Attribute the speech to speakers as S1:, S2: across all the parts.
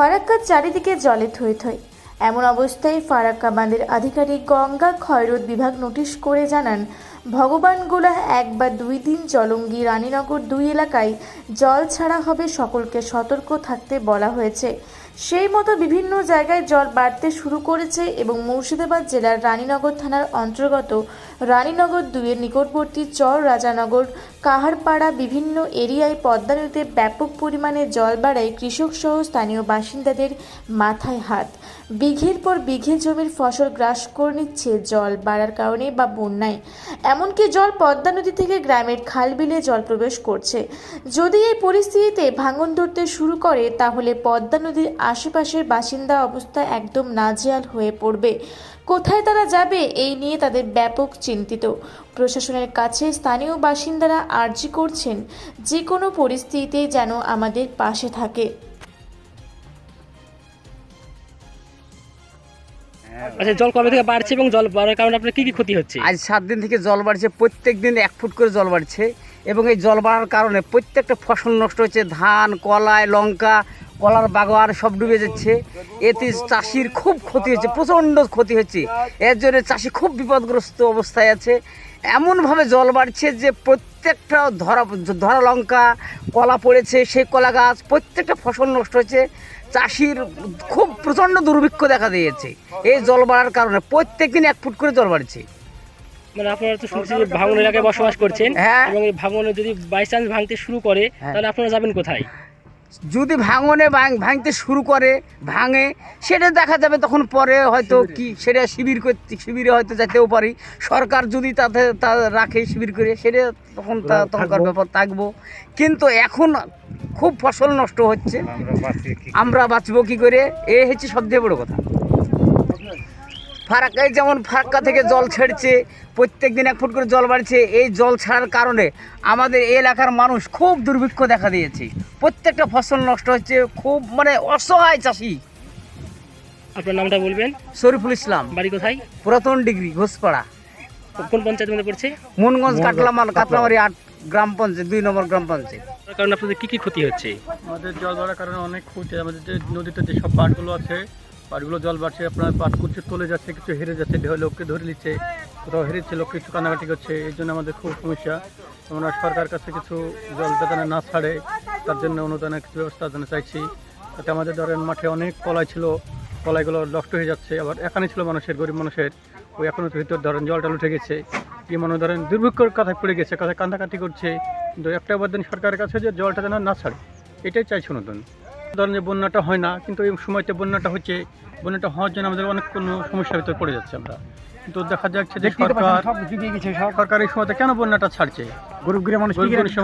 S1: ফারাক্কার চারিদিকে জলে থই থই। এমন অবস্থায় ফারাক্কা বাঁধের আধিকারিক গঙ্গা ক্ষয়রোধ বিভাগ নোটিশ করে জানান ভগবানগোলা এক বা দুই দিন জলঙ্গি রানীনগর দুই এলাকায় জল ছাড়া হবে সকলকে সতর্ক থাকতে বলা হয়েছে। সেই মতো বিভিন্ন জায়গায় জল বাড়তে শুরু করেছে এবং মুর্শিদাবাদ জেলার রানীনগর থানার অন্তর্গত রানীনগর দুইয়ের নিকটবর্তী চর রাজানগর, কাহারপাড়া বিভিন্ন এরিয়ায় পদ্মা নদীতে ব্যাপক পরিমাণে জল বাড়ায় কৃষক সহ স্থানীয় বাসিন্দাদের মাথায় হাত। বিঘের পর বিঘে জমির ফসল গ্রাস করে নিচ্ছে জল বাড়ার কারণে বা বন্যায়। এমনকি জল পদ্মা নদী থেকে গ্রামের খাল বিলে জল প্রবেশ করছে। যদি এই পরিস্থিতিতে ভাঙন ধরতে শুরু করে, তাহলে পদ্মা নদীর আশেপাশের বাসিন্দা অবস্থা একদম নাজেহাল হয়ে পড়বে। কোথায় তারা যাবে এই নিয়ে তাদের ব্যাপক চিন্তিত। প্রশাসনের কাছে স্থানীয় বাসিন্দারা আর্জি করছেন যে কোনো পরিস্থিতিতে যেন আমাদের পাশে থাকে।
S2: আচ্ছা জল কবে থেকে বাড়ছে এবং জল বাড়ার কারণে আপনার কি কি ক্ষতি হচ্ছে?
S3: আজ সাত দিন থেকে জল বাড়ছে প্রত্যেক দিন এক ফুট করে জল বাড়ছে এবং এই জল বাড়ার কারণে প্রত্যেকটা ফসল নষ্ট হচ্ছে। ধান কলাই লঙ্কা কলার বাগান সব ডুবে যাচ্ছে। এতে চাষির খুব ক্ষতি হচ্ছে প্রচণ্ড ক্ষতি হচ্ছে। এর জন্য চাষি খুব বিপদগ্রস্ত অবস্থায় আছে। এমনভাবে জল বাড়ছে যে প্রত্যেকটা ধরা ধরা লঙ্কা কলা পড়েছে সেই কলা গাছ প্রত্যেকটা ফসল নষ্ট হচ্ছে। চাষির খুব প্রচণ্ড দুর্ভিক্ষ দেখা দিয়েছে। এই জল বাড়ার কারণে প্রত্যেক দিন এক ফুট করে জল বাড়ছে।
S2: মানে আপনারা তো শুনছি যে ভাঙন এলাকায় বসবাস করছেন
S3: হ্যাঁ।
S2: এবং ভাঙনে যদি বাই চান্স ভাঙতে শুরু করে
S3: হ্যাঁ।
S2: তাহলে আপনারা যাবেন কোথায়?
S3: যদি ভাঙনে ভাঙ- ভাঙতে শুরু করে ভাঙে সেটা দেখা যাবে তখন পরে হয়তো কি সেটা শিবির করতে শিবিরে হয়তো যেতেও পারি। সরকার যদি তাতে তা রাখে শিবির করে সেটা তখন তা- তখনকার ব্যাপার থাকব। কিন্তু এখন খুব ফসল নষ্ট হচ্ছে। আমরা বাঁচবো কি করে? এ হচ্ছে সবচেয়ে বড় কথা। ফারাক্কায় যেমন ফারাক্কা থেকে জল ছেড়ছে প্রত্যেক দিন এক ফুট করে জল বাড়ছে এই জল ছাড়ার কারণে আমাদের এই এলাকার মানুষ খুব দুর্ভিক্ষ দেখা দিয়েছে। প্রত্যেকটা ফসল নষ্ট হচ্ছে খুব মানে অসহায় চাষি।
S2: আপনার নামটা বলবেন?
S3: শরীফুল ইসলাম।
S2: বাড়ি কোথায়?
S3: পুরাতন ডিগ্রি ঘোষপাড়া।
S2: কোন পঞ্চায়েত মধ্যে পড়ছে?
S3: মুনগঞ্জ কাটলামাল কাটলামারি আট গ্রাম পঞ্চায়েত দুই নম্বর গ্রাম পঞ্চায়েত।
S2: কারণে আপনাদের কি কি ক্ষতি হচ্ছে?
S4: আমাদের জল বাড়ার কারণে অনেক ক্ষতি আমাদের যে নদীতে যেসব পাটগুলো আছে পাটগুলো জল বাড়ছে, আপনার পাট কুচে চলে যাচ্ছে, কিছু হেরে যাচ্ছে ঢেউ লোককে ধরে নিচ্ছে, কোথাও হেরেছে লোক কিছু কান্নাকাটি করছে, এই জন্য আমাদের খুব সমস্যা। আমরা সরকার কাছে কিছু জল যাতে না ছাড়ে, তার জন্য অনুদানের কিছু ব্যবস্থা যেন চাইছি। যাতে আমাদের ধরেন মাঠে অনেক কলাই ছিল, কলাইগুলো নষ্ট হয়ে যাচ্ছে, আবার এখানে ছিল মানুষের, গরিব মানুষের, ওই এখনও ভিতর ধরেন জলটা উঠে গেছে। কি মনে ধরেন দুর্ভিক্ষর কথায় পড়ে গেছে, কথায় কান্দাকাটি করছে, কিন্তু একটা বার দিন সরকারের কাছে যে জলটা যেন না ছাড়ে, এটাই চাইছি অনুদান। ধরেন যে বন্যাটা হয় না কিন্তু এই সময়তে বন্যাটা হচ্ছে বন্যাটা হওয়ার জন্য আমাদের অনেক কোনো সমস্যার ভিতরে পড়ে যাচ্ছে আমরা। কিন্তু দেখা যাচ্ছে যে সরকার সরকার এই সময়তে কেন বন্যাটা ছাড়ছে?
S5: গরিব গরিব মানুষ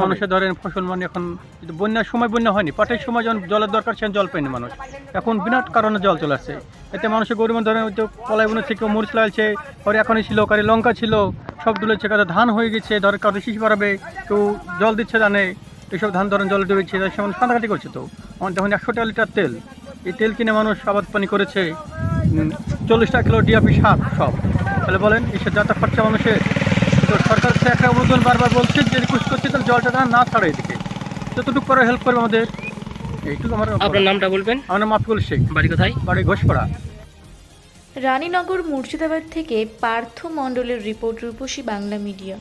S4: মানুষের ধরেন ফসল মানে এখন বন্যার সময় বন্যা হয়নি পাটের সময় যখন জলের দরকার সেখানে জল পায়নি মানুষ। এখন বিরাট কারণে জল চলে আসছে। এতে মানুষের গরিব ধরেন হয়তো কলাই বনে থেকে মরিচ লাগাচ্ছে পরে এখনই ছিল কারে লঙ্কা ছিল সব তুলেছে কারও ধান হয়ে গেছে ধরে কারও শিশি বাড়াবে কেউ জল দিচ্ছে জানে এইসব ধান ধরেন জল ডুবেছে সেমন কান্দাকাটি করছে তো। আমার তখন একশো টাকা লিটার তেল এই তেল কিনে মানুষ আবাদ পানি করেছে চল্লিশ টাকা কিলো ডিআপি সার সব। তাহলে বলেন এইসব যাতা খরচা মানুষের। তো সরকার একটা অনুদান বারবার বলছে যে রিকোয়েস্ট করছে তাহলে জলটা যেন না ছাড়ে এদিকে। যতটুকু করে হেল্প করবে আমাদের। এইটুকু আমার
S2: আপনার নামটা বলবেন?
S4: আমার নাম মাফিকুল শেখ।
S2: বাড়ি কোথায়?
S4: বাড়ি ঘোষপাড়া।
S1: রানীনগর মুর্শিদাবাদ থেকে পার্থ মণ্ডলের রিপোর্ট রূপসী বাংলা মিডিয়া।